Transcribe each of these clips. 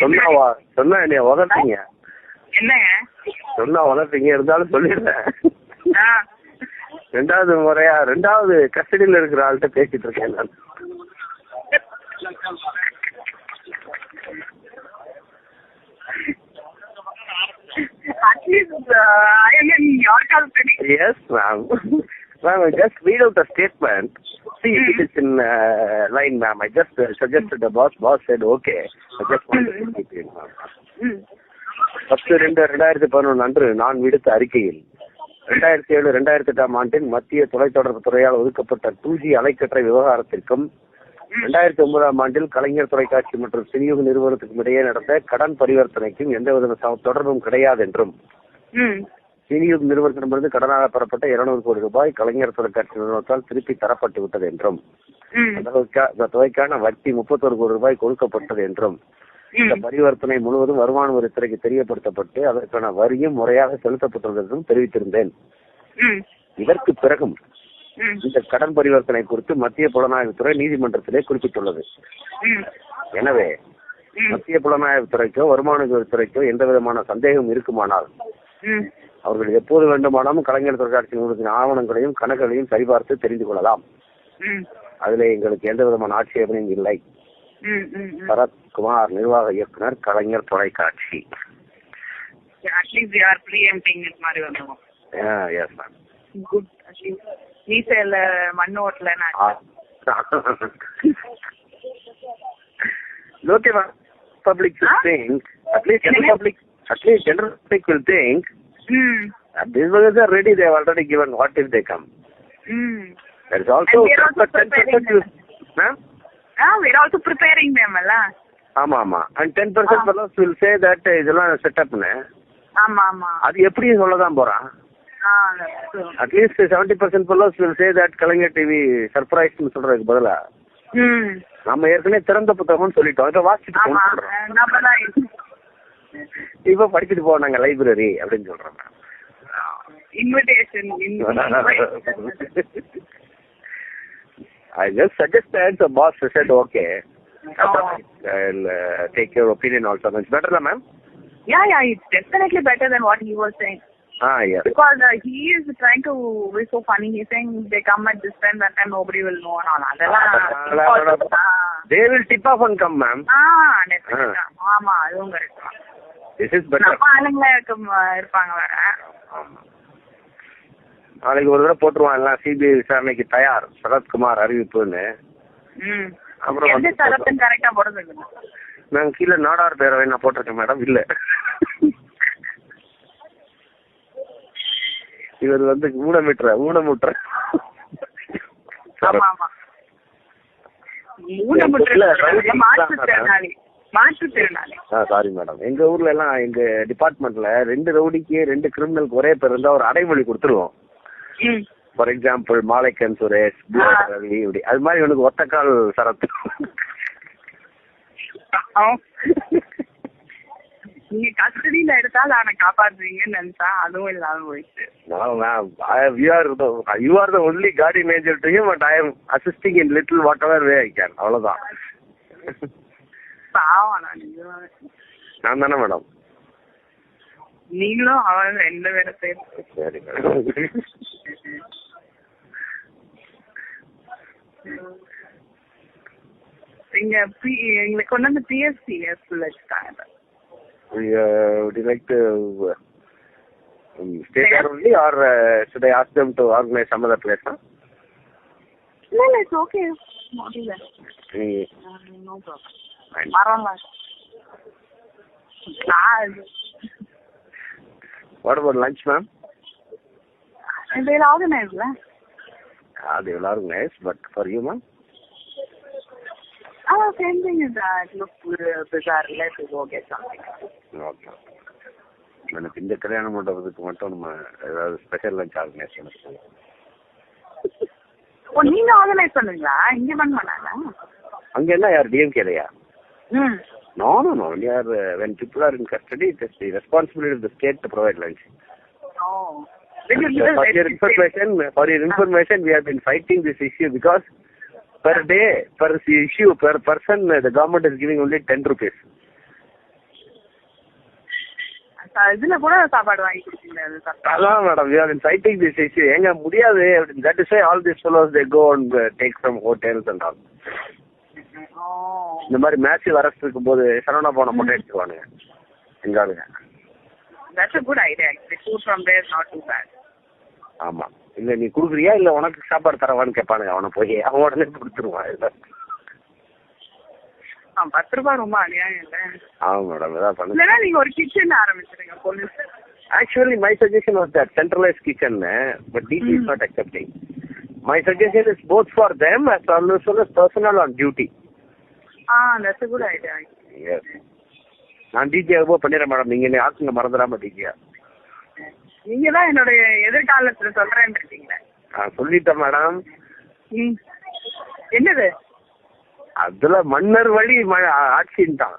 சொன்னாவா? சொன்னா என்னைய உதப்பீங்க என்னங்க? சொன்னா உதப்பீங்க இருந்தாலும் சொல்லிடுறேன் ரெண்டாவது முறையா ரெண்டாவது கஸ்டடியில இருக்கிற ஆள்கிட்ட பேசிட்டு இருக்கேன் நான். Uh. Yes, ma'am. Ma'am, I just read out the statement. See, it is in uh, line, ma'am. I just uh, suggested the boss. Boss said, okay. I just wanted to keep it, ma'am. ம் பத்து ரெண்டு ரெண்டாயிரத்தி பதினொன்று அன்று நான் விடுத்த அறிக்கையில் ரெண்டாயிரத்தி ஏழு ரெண்டாயிரத்தி எட்டாம் ஆண்டில் மத்திய தொலைத்தொடர்பு துறையால் ஒதுக்கப்பட்ட டூ ஜி அலைக்கற்றை விவகாரத்திற்கும் ரெண்டாயிரத்தி ஒன்பதாம் ஆண்டில் கலைஞர் தொலைக்காட்சி மற்றும் சினியுக நிறுவனத்துக்கும் இடையே நடந்த கடன் பரிவர்த்தனைக்கும் எந்தவித தொடர்பும் கிடையாது என்றும் சினியுக் நிறுவனத்திடமிருந்து கடனாக பெறப்பட்ட இருநூறு கோடி ரூபாய் கலைஞர் தொலைக்காட்சி நிறுவனத்தால் திருப்பி தரப்பட்டு விட்டது என்றும் அந்த தொகைக்கா- அந்த தொகைக்கான வட்டி முப்பத்தொரு கோடி ரூபாய் கொடுக்கப்பட்டது என்றும் இந்த பரிவர்த்தனை முழுவதும் வருமான வரித்துறைக்கு தெரியப்படுத்தப்பட்டு அதற்கான வரியும் முறையாக செலுத்தப்பட்டுள்ளது என்றும் தெரிவித்திருந்தேன் இதற்கு பிறகும் இந்த கடன் பரிவர்த்தனை குறித்து மத்திய புலனாய்வுத்துறை நீதிமன்றத்திலே குறிப்பிட்டுள்ளது. எனவே மத்திய புலனாய்வுத்துறைக்கோ வருமான வரித்துறைக்கோ எந்த விதமான சந்தேகம் இருக்குமானால் அவர்கள் எப்போது வேண்டுமானாலும் கலைஞர் தொலைக்காட்சி நிறுவனத்தின் ஆவணங்களையும் கணக்குகளையும் சரிபார்த்து தெரிந்து கொள்ளலாம். ம். அதிலே எங்களுக்கு எந்த விதமான ஆட்சேபனையும் இல்லை. சரத்குமார் நிர்வாக இயக்குனர் கலைஞர் தொலைக்காட்சி. At least at least. மண் ஓட்டல நான் okay ma'am. Public will Huh? think at least general என்னங்க? ம் that these workers are ready they have already given what if they come ம் there is also And we are also but 10% preparing will ma'am ah we're also preparing them அல்ல ஆமா ஆமா and 10% Ah. fellows will say that இதெல்லாம் செட்டப்னு ஆமா ஆமா அது எப்படி சொல்லதான் போறான் ah that's true. At least seventy percent fellows will say that Kalaignar TV சர்ப்ரைஸ்னு சொல்றதுக்கு பதிலா நம்ம ஏற்கனவே திறந்த புத்தகம்னு சொல்லிட்டோம் இதை வாசிச்சுட்டு இப்ப படிச்சுட்டு போவோம் நாங்க லைப்ரரி அப்படின்னு சொல்றோம். Invitation I just suggested, the boss said, okay. Oh. I'll uh, take your opinion also. It's better, than ma'am? Yeah, yeah, it's definitely better than what he was saying. Ah, yes. Because uh, he is trying to be so funny. He's saying they come at this time, that time nobody will know and all. Ah. They will tip off and come, ma'am. Ah, definitely. ஆமா அதுவும் correct is better. நம்ம ஆளுங்களே இருப்பாங்க வேற. நாளைக்கு ஒரு தடவை போட்டுருவான் எல்லாம் சிபிஐ விசாரணைக்கு தயார். சரத்குமார் அறிவிப்புன்னு. அப்புறம் நான் கீழே நாடார் பேரவை நான் போட்டிருக்கேன் மேடம். இல்ல. இவர் வந்து ஊனமிட்டுற ஊனமுட்டுற ஆமா மாற்றுத்திறனாளி சாரி மேடம் எங்க ஊர்ல எல்லாம் எங்க டிபார்ட்மெண்ட்ல ரெண்டு ரவுடிக்கு ரெண்டு கிரிமினலுக்கு ஒரே பேர் இருந்தா ஒரு அடைமொழி கொடுத்துருவோம். ஃபார் எக்ஸாம்பிள் மாலைக்கன் சுரேஷ். ரவி இப்படி. அது மாதிரி எனக்கு ஒத்தக்கால் சரத். நீங்க கஸ்டடியில எடுத்தால் அவனை காப்பாத்துவீங்கன்னு நினைச்சா அதுவும் இல்லாம போயிடுச்சு. You are you are the only guardian angel to but I am assisting in little whatever way I can அவ்வளவுதான். நான் தானே மேடம் நீங்களும் அவன் ரெண்டு பேரும் சேர்த்து சரி மேடம் இங்க P- எங்களுக்கு கொண்டு வந்து பிஎஸ்சி ஸ்கூல்ல வச்சுட்டாங்க would you like to uh, um, stay there only or uh, should I ask them to organize some other place? Huh? இல்ல இல்ல இட்ஸ் ஓகே இல்ல Any, நோ ப்ராப்ளம் fine. மரம்லாம் நான் What about lunch, ma'am? இதில் ஆர்கனைஸ்ல Ah, they will organize, but for you, ma'am? Ah, same thing is that. Look, bizarre. Let's go get something. Okay எனக்கு இந்த கல்யாண மண்டபத்துக்கு மட்டும் நம்ம ஏதாவது ஸ்பெஷல் லஞ்ச் ஆர்கனைஸ் பண்ண ஓ நீங்க ஆர்கனைஸ் பண்ணுவீங்களா இங்க பண்ண மாட்டாங்க அங்க என்ன யார் டிஎம்கேலையா ம் No, no, no. We are, uh, when people are in custody, it is the responsibility of the state to provide lunch. O Did you for your information, for your information, we have been fighting this issue because per day per issue per person the government is giving only 10 rupees இதுல கூட சாப்பாடு வாங்கி சாப்பிட்டா அதான் madam we are in citing this issue எங்க முடியாது is all these fellows they go and uh, take from hotels and all ஓ இந்த மாதிரி மேட்ச் அரஸ்ட் இருக்கும்போது சரவணா போன மட்டும் எடுத்துக்குவானுங்க. எங்க ஆளுங்க that's a good idea actually. Food from there is not too bad. ஆமா. இல்ல நீ குடுக்குறியா? இல்ல உனக்கு சாப்பாடு தரவான்னு கேட்பானுங்க அவனை போய் அவன் உடனே கொடுத்துருவான் இல்ல பத்து ரூபாய் ரொம்ப அநியாயம் இல்ல? ஆமா மேடம் இதான் பண்ணு இல்லைன்னா நீங்க ஒரு கிச்சன் ஆரம்பிச்சிருங்க police Actually, my suggestion was that centralized kitchen, eh, but DG is Mm. not accepting. My suggestion is both for them as well as well ah that's a good idea Yes. நான் டிஜி ரொம்ப பண்ணிடுறேன் madam நீங்க என்ன ஆக்குங்க மறந்துடாம டிஜியா நீங்க தான் என்னுடைய எதிர்காலத்துல சொல்றேன்னு இருக்கீங்களே. நான் சொல்லிட்டேன் மேடம் ம். என்னது? அதுல மன்னர் வழி ஆட்சின்னு தான்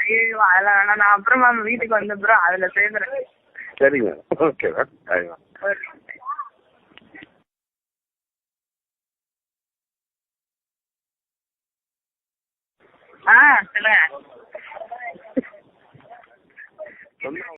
ஐயோ அதெல்லாம் வேணாம். நான் அப்புறமா வீட்டுக்கு வந்த அப்புறம் அதுல சேர்ந்துறேன். சரிங்க. ஓகே மேம் ஆ சொல்லுங்க